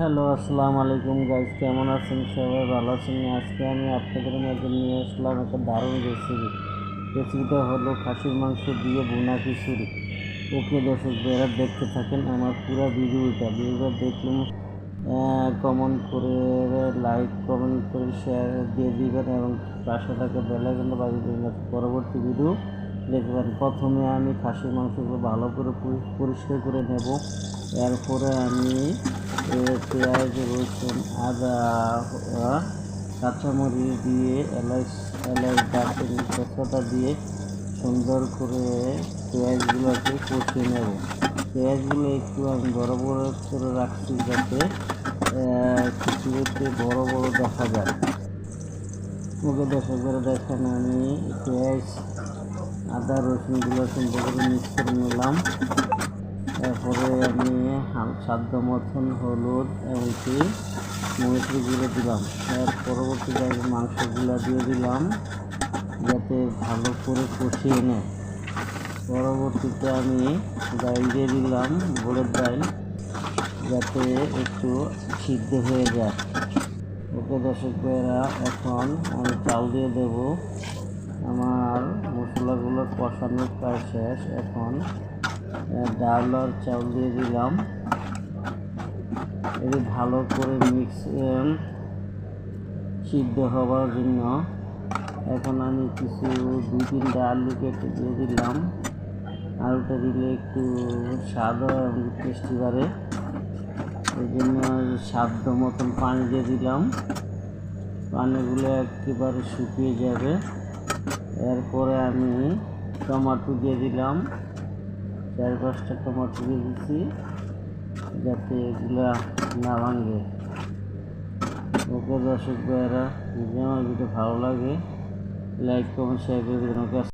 Hello, আসসালামু আলাইকুম guys কেমন আছেন সবাই? ভালো আছেন? আজকে আমি আপনাদের মাঝে নিয়ে আসলাম একটা দারুণ রেসিপি রেসিপিটা হলো খাসির মাংস দিয়ে বোনা খিচুড়ি। ওকে দর্শক, যারা দেখতে থাকেন আমার পুরো ভিডিওটা ভিডিওটা দেখলেন কমেন্ট করে লাইক কমেন্ট করে শেয়ার দিয়ে দিবেন এবং পাশে থাকা বেলাইকনটা বাজিয়ে পরবর্তী ভিডিও দেখবেন। প্রথমে আমি খাসির মাংসগুলো ভালো করে পরি- পরিষ্কার করে নেব। এরপরে আমি পেঁয়াজ, রসুন, আদা কাঁচামরিচ দিয়ে এলাচ এলাচ, দারচিনি, তেজপাতা দিয়ে সুন্দর করে পেঁয়াজগুলোকে কষিয়ে নেব। পেঁয়াজগুলো একটু আমি বড় বড় করে রাখছি যাতে খিচুড়িতে বড় বড় দেখা যায়। ওকে দর্শক করে দেখেন আমি পেঁয়াজ, আদা, রসুনগুলো সুন্দর করে মিক্স করে নিলাম। তারপরে আমি সাধ্য মতন হলুদ, এমনকি মরিচের গুঁড়ো দিলাম। এর পরবর্তীতে আমি মাংসগুলো দিয়ে দিলাম, যাতে ভালো করে কষিয়ে নেয়। পরবর্তীতে আমি ডাইল দিয়ে দিলাম গোলের ডাইল, যাতে একটু সিদ্ধ হয়ে যায়। ওকে দর্শক ভাইয়েরা, এখন আমি চাল দিয়ে দেব। আমার মশলাগুলো কষানো প্রায় শেষ। এখন ডাল আর চাল দিয়ে দিলাম। এটি ভালো করে মিক্স সিদ্ধ হওয়ার জন্য। এখন আমি কিছু দুই তিনটা আলু কেটে দিয়ে দিলাম। আলুটা দিলে একটু স্বাদ টেস্টি বাড়ে। এই জন্য সাধ্য মতন পানি দিয়ে দিলাম। পানিগুলো একেবারে শুকিয়ে যাবে। এরপরে আমি টমাটো দিয়ে দিলাম। চার পাঁচটা টমেটো দিয়ে দিচ্ছি যাতে এগুলা না ভাঙে। ওকে দর্শক ভাইয়েরা, যদি আমার ভিডিও ভালো লাগে লাইক কমেন্ট শেয়ার করে দেবেন, ওকে।